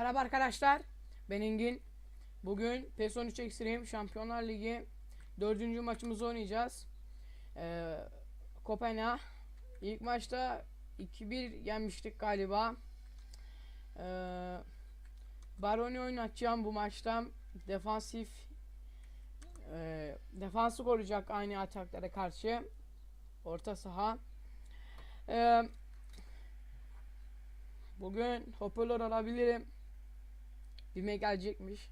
Merhaba arkadaşlar. Ben Engin. Bugün PES 13 Extreme Şampiyonlar Ligi 4. maçımızı oynayacağız. Ee, Kopenhag. İlk maçta 2-1 yenmiştik galiba. Ee, Baroni oynatacağım bu maçta. Defansif e, defansı koruyacak aynı ataklara karşı. Orta saha. Ee, Bugün hoparlör alabilirim. Bime gelecekmiş.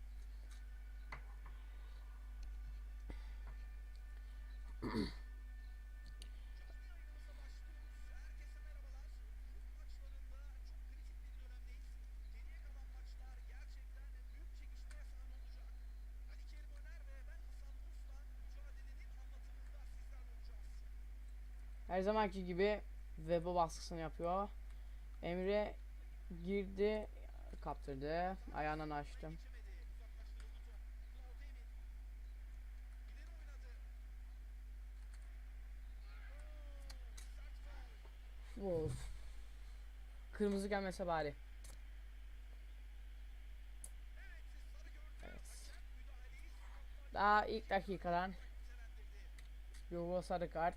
Her zamanki gibi Webo baskısını yapıyor. Emre girdi kaptırdı ayağından açtım. Of. Kırmızı gelmese bari. Evet. Daha ilk dakikadan. Yogo sarı kart.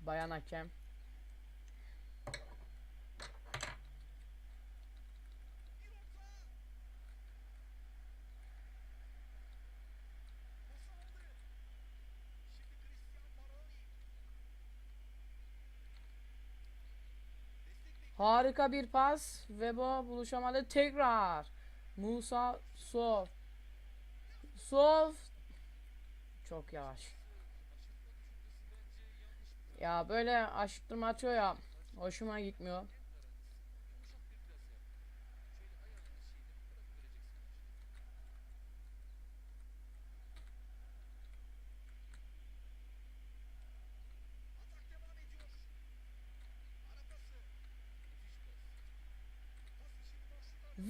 Bayan hakem Harika bir pas. Vebo buluşamadı. Tekrar. Musa Sov. Sov. Çok yavaş. Ya böyle aşıttırma atıyor ya. Hoşuma gitmiyor.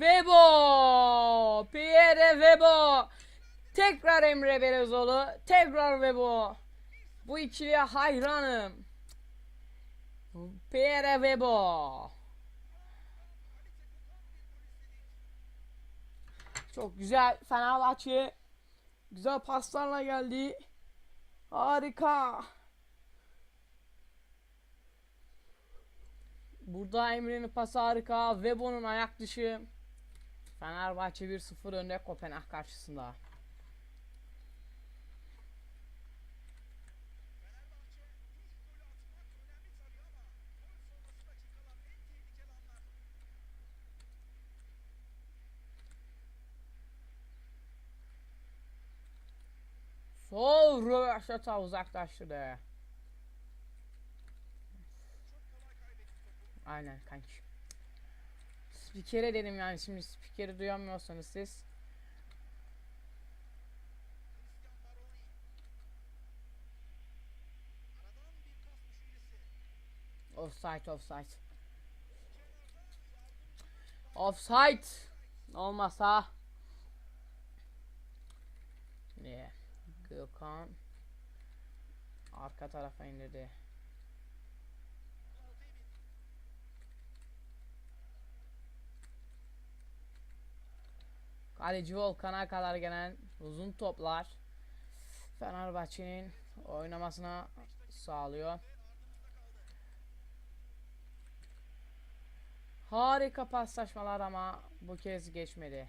Vebo! Pierre Vebo! Tekrar Emre Belezoğlu. Tekrar Vebo. Bu ikiliye hayranım. Pierre Vebo. Çok güzel Fenerbahçe. Güzel paslarla geldi. Harika. Burada Emre'nin pası harika. Webo'nun ayak dışı. Fenerbahçe 1-0 önde Kopenhag karşısında. Sol röveşata uzaklaştırdı. Aynen kanki. Spikere dedim yani şimdi spikeri duyamıyorsanız siz. Offside offside. Offside. Olmasa. Ne? Gökhan. Arka tarafa indirdi. Kaleci Volkan'a kadar gelen uzun toplar Fenerbahçe'nin oynamasına sağlıyor. Harika paslaşmalar ama bu kez geçmedi.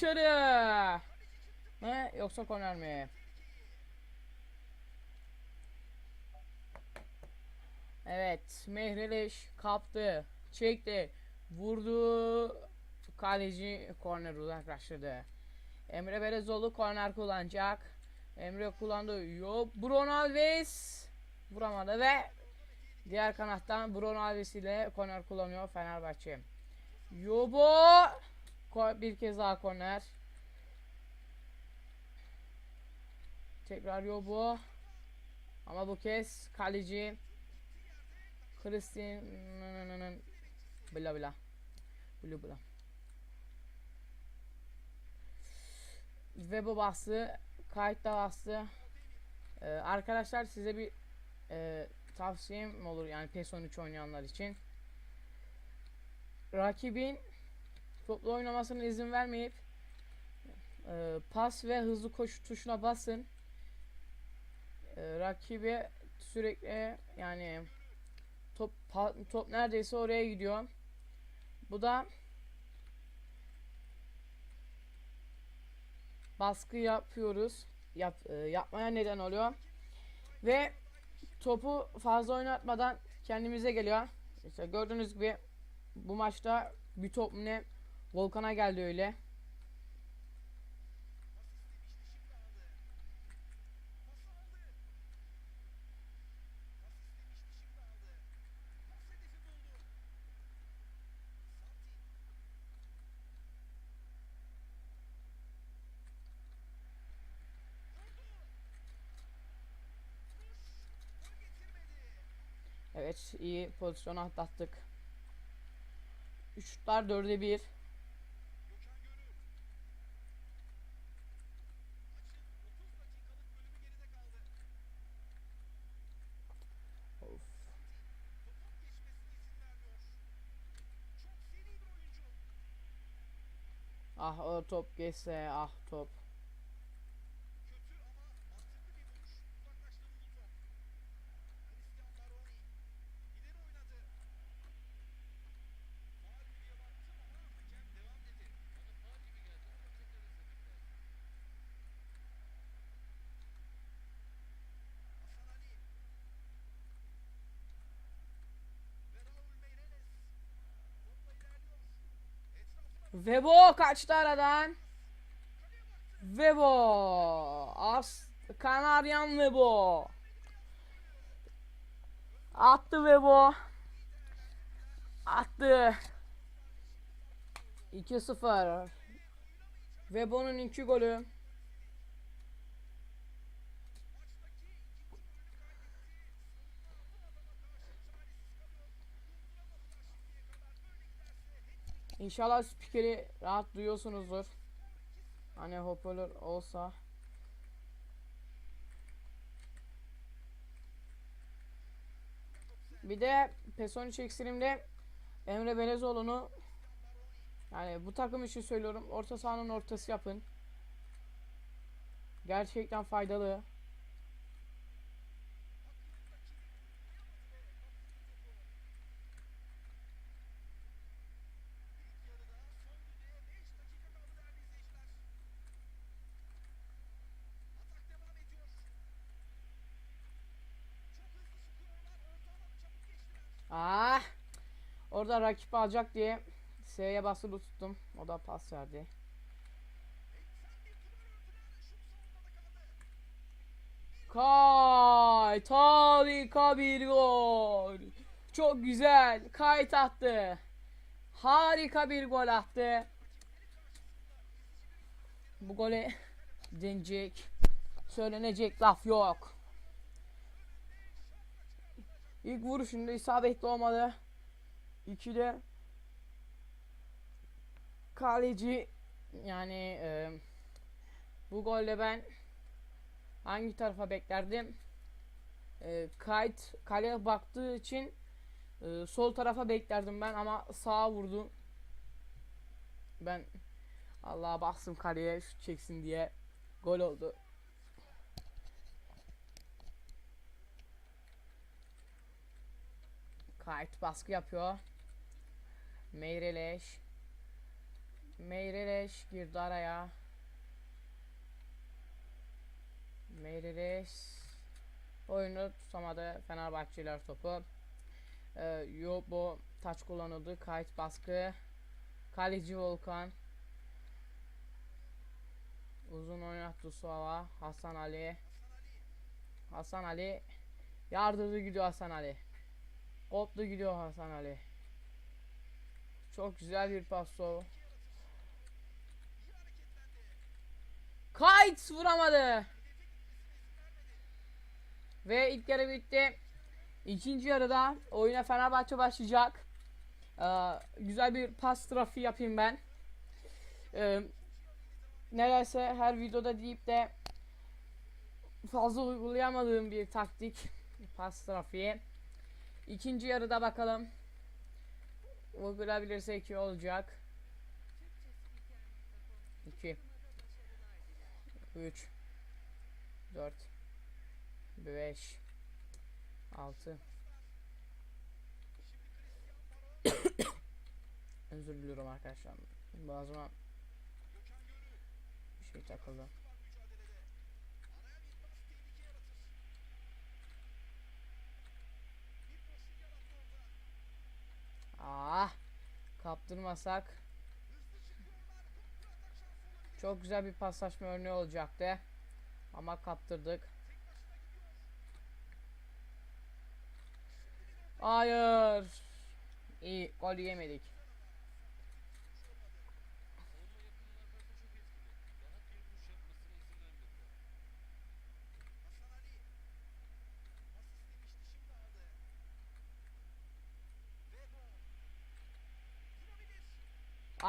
Dışarı. Ne yoksa korner mi? Evet, Meireles kaptı, çekti, vurdu. Kaleci korner uzaklaştırdı. Emre Berezoğlu korner kullanacak. Emre kullandı. Yo, Bruno Alves vuramadı ve Diğer kanattan Bruno Alves ile korner kullanıyor Fenerbahçe. Yobo bir kez daha korner. Tekrar Yobo. Ama bu kez kaleci Christian'ın Bla bla. Bla bla. Web'e bastı. Kayıtta bastı. Ee, arkadaşlar size bir e, tavsiyem olur yani PES 13 oynayanlar için. Rakibin toplu oynamasına izin vermeyip e, pas ve hızlı koşu tuşuna basın. E, rakibe sürekli yani top pa- top neredeyse oraya gidiyor. Bu da baskı yapıyoruz. Yap, e, yapmaya neden oluyor. Ve topu fazla oynatmadan kendimize geliyor. İşte gördüğünüz gibi bu maçta bir top ne Volkan'a geldi öyle. Evet iyi pozisyonu atlattık. Şutlar 4'e 1. Of. Ah o top geçse ah top. Vebo kaçtı aradan. Vebo. As Kanaryan Vebo. Attı Vebo. Attı. 2-0. Vebo'nun 2 golü. İnşallah spikeri rahat duyuyorsunuzdur. Hani hoparlör olsa. Bir de PES 13 Extreme'de Emre Belezoğlu'nu yani bu takım için söylüyorum. Orta sahanın ortası yapın. Gerçekten faydalı. Ah! Orada rakip alacak diye S'ye basılı tuttum. O da pas verdi. Kayt harika bir gol. Çok güzel. Kayt attı. Harika bir gol attı. Bu gole denecek. Söylenecek laf yok. İlk vuruşunda isabetli olmadı. İkide kaleci yani e, bu golle ben hangi tarafa beklerdim? E, kayıt kaleye baktığı için e, sol tarafa beklerdim ben ama sağa vurdu. Ben Allah'a baksın kaleye şut çeksin diye gol oldu. Kayıt baskı yapıyor. Meyreleş. Meyreleş girdi araya. Meyreleş. Oyunu tutamadı Fenerbahçeliler topu. Ee, Yobo taç kullanıldı. Kayıt baskı. Kaleci Volkan. Uzun oynattı Suava. Hasan Ali. Hasan Ali. Yardırdı gidiyor Hasan Ali. Koptu gidiyor Hasan Ali. Çok güzel bir pas o. Kayıt vuramadı. Ve ilk yarı bitti. İkinci yarıda oyuna Fenerbahçe başlayacak. Ee, güzel bir pas trafiği yapayım ben. Ee, neredeyse her videoda deyip de fazla uygulayamadığım bir taktik pas trafiği. İkinci yarıda bakalım. Uygulayabilirsek iyi olacak. 2 3 4 5 6 Özür diliyorum arkadaşlar. Boğazıma bir şey takıldı. Ah, kaptırmasak çok güzel bir paslaşma örneği olacaktı. Ama kaptırdık. Hayır. İyi, gol yemedik.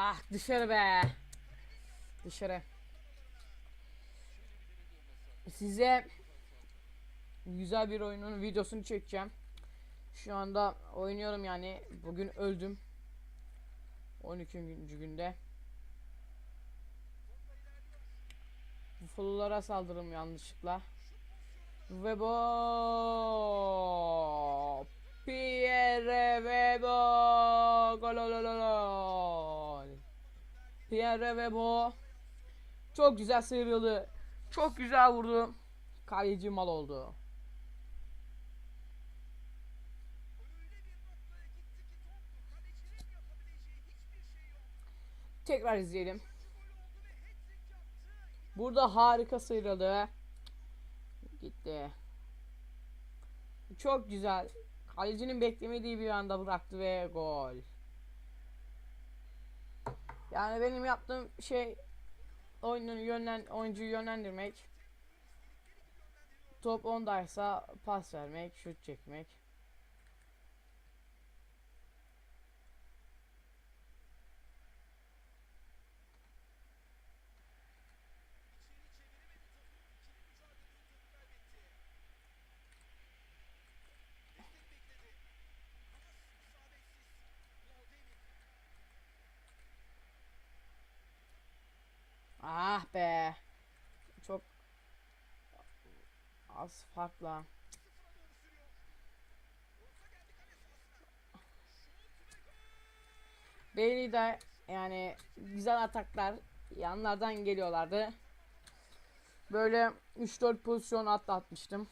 Ah dışarı be. Dışarı. Size güzel bir oyunun videosunu çekeceğim. Şu anda oynuyorum yani. Bugün öldüm. 12. günde. Buffalo'lara saldırdım yanlışlıkla. Ve bu Pierre ve bu gol gol gol gol. Pierre ve bu çok güzel sıyrıldı. Çok güzel vurdu. Kaleci mal oldu. Tekrar izleyelim. Burada harika sıyrıldı. Gitti. Çok güzel. Kalecinin beklemediği bir anda bıraktı ve gol. Yani benim yaptığım şey oyunun yönlen oyuncuyu yönlendirmek. Top ondaysa pas vermek, şut çekmek. Ah be. Çok az farkla. Bailey de yani güzel ataklar yanlardan geliyorlardı. Böyle 3-4 pozisyon atlatmıştım.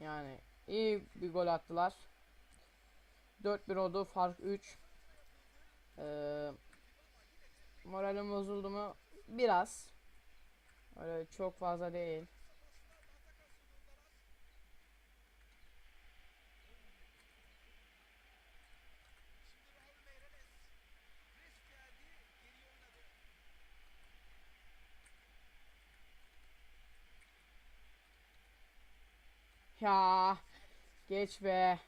Yani iyi bir gol attılar. 4-1 oldu fark 3. Ee, moralim bozuldu mu? Biraz. Öyle çok fazla değil. Ya geç be.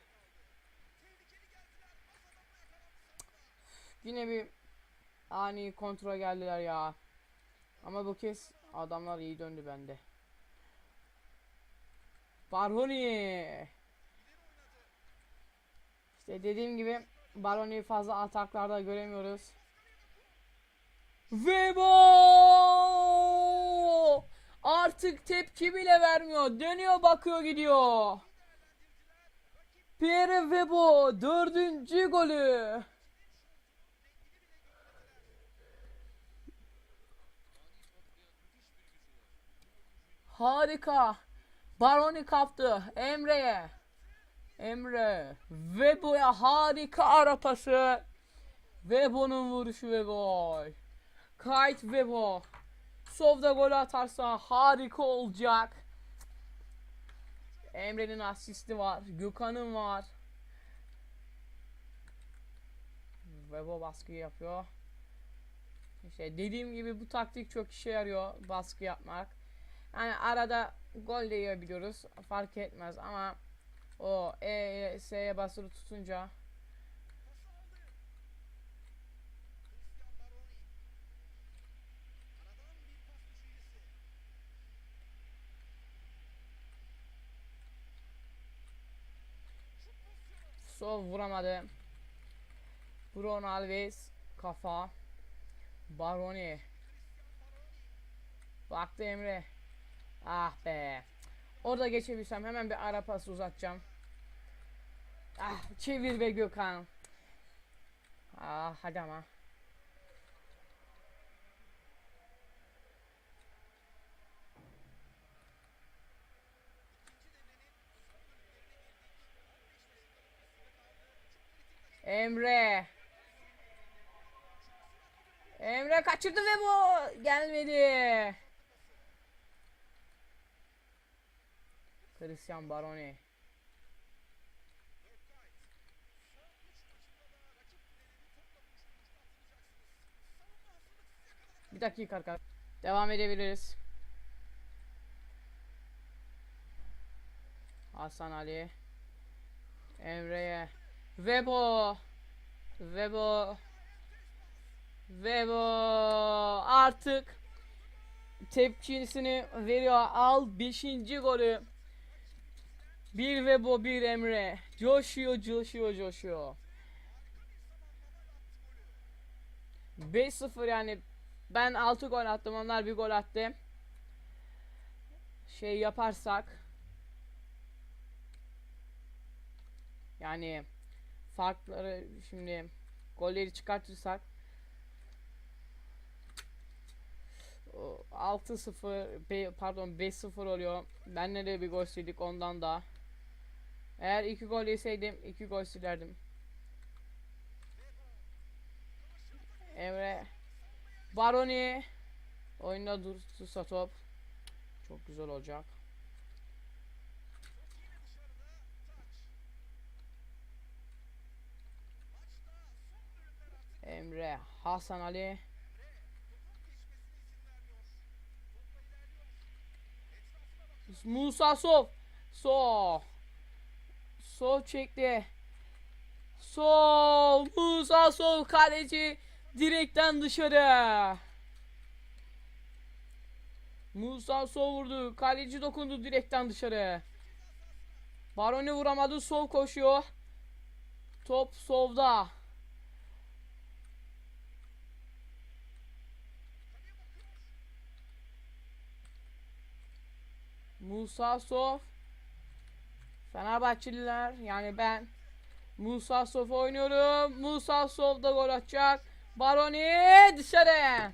Yine bir ani kontrol geldiler ya. Ama bu kez adamlar iyi döndü bende. Barhoni. İşte dediğim gibi Barhoni'yi fazla ataklarda göremiyoruz. Ve artık tepki bile vermiyor. Dönüyor bakıyor gidiyor. Pierre Webo dördüncü golü. Harika. Baroni kaptı Emre'ye. Emre Webo'ya harika ara pası. Webo'nun vuruşu ve gol. Kayt Webo. Sovda gol atarsa harika olacak. Emre'nin asisti var. Gökhan'ın var. Webo baskı yapıyor. İşte dediğim gibi bu taktik çok işe yarıyor. Baskı yapmak. Yani arada gol de yiyebiliyoruz. Fark etmez ama O E, S'ye basılı tutunca Sol vuramadı. Bruno Alves kafa. Baroni. Baktı Emre. Ah be. Orada geçebilsem hemen bir ara pası uzatacağım. Ah çevir be Gökhan. Ah hadi ama. Emre. Emre kaçırdı ve bu gelmedi. Christian Baroni. Bir dakika arkadaşlar. Devam edebiliriz. Hasan Ali. Emre'ye. Vebo. Vebo. Vebo. Artık tepkisini veriyor. Al 5. golü. Bir Vebo bir Emre. Coşuyor coşuyor coşuyor. 5-0 yani ben 6 gol attım onlar bir gol attı. Şey yaparsak yani farkları şimdi golleri çıkartırsak o 6-0 be- pardon 5-0 oluyor. Ben de bir gol sildik ondan da. Eğer 2 gol yeseydim 2 gol silerdim. Emre. Baroni. Oyunda dursa top. Çok güzel olacak. Emre Hasan Ali. Musa Sov. So Sov çekti. Sol. Musa Sol kaleci direkten dışarı. Musa Sol vurdu. Kaleci dokundu direkten dışarı. Baroni vuramadı. Sol koşuyor. Top solda. Musa Sof Fenerbahçeliler yani ben Musa Sof oynuyorum. Musa Sof da gol atacak. Baroni dışarı.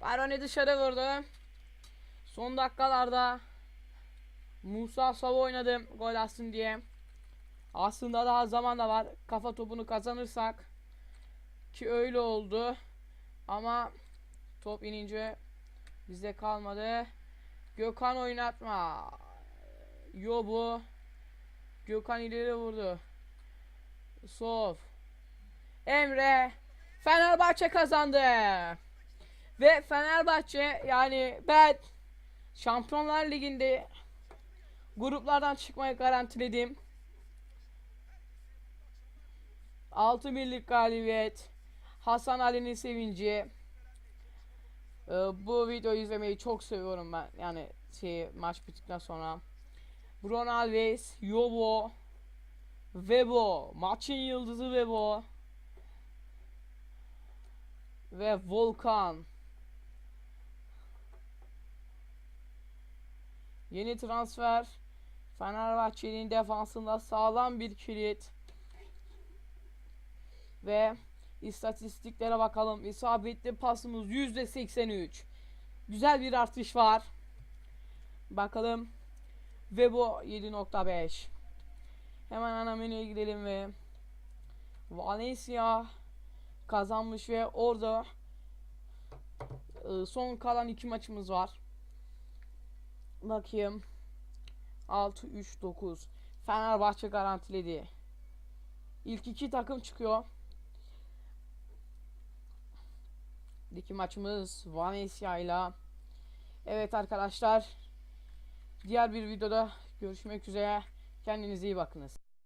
Baroni dışarı vurdu. Son dakikalarda Musa Sof oynadım gol atsın diye. Aslında daha zaman da var. Kafa topunu kazanırsak ki öyle oldu. Ama top inince bizde kalmadı. Gökhan oynatma. Yo bu. Gökhan ileri vurdu. Sof. Emre. Fenerbahçe kazandı. Ve Fenerbahçe yani ben Şampiyonlar Ligi'nde gruplardan çıkmayı garantiledim. 6 birlik galibiyet. Hasan Ali'nin sevinci. Ee, bu videoyu izlemeyi çok seviyorum ben. Yani şey maç bittikten sonra. Bruno Alves, Yobo, Vebo, maçın yıldızı Vebo ve Volkan. Yeni transfer Fenerbahçe'nin defansında sağlam bir kilit. Ve İstatistiklere bakalım. İsabetli pasımız %83. Güzel bir artış var. Bakalım. Ve bu 7.5. Hemen ana menüye gidelim ve Valencia kazanmış ve orada e, son kalan iki maçımız var. Bakayım. 6-3-9. Fenerbahçe garantiledi. İlk iki takım çıkıyor. İki maçımız Valencia ile. Evet arkadaşlar. Diğer bir videoda görüşmek üzere. Kendinize iyi bakınız.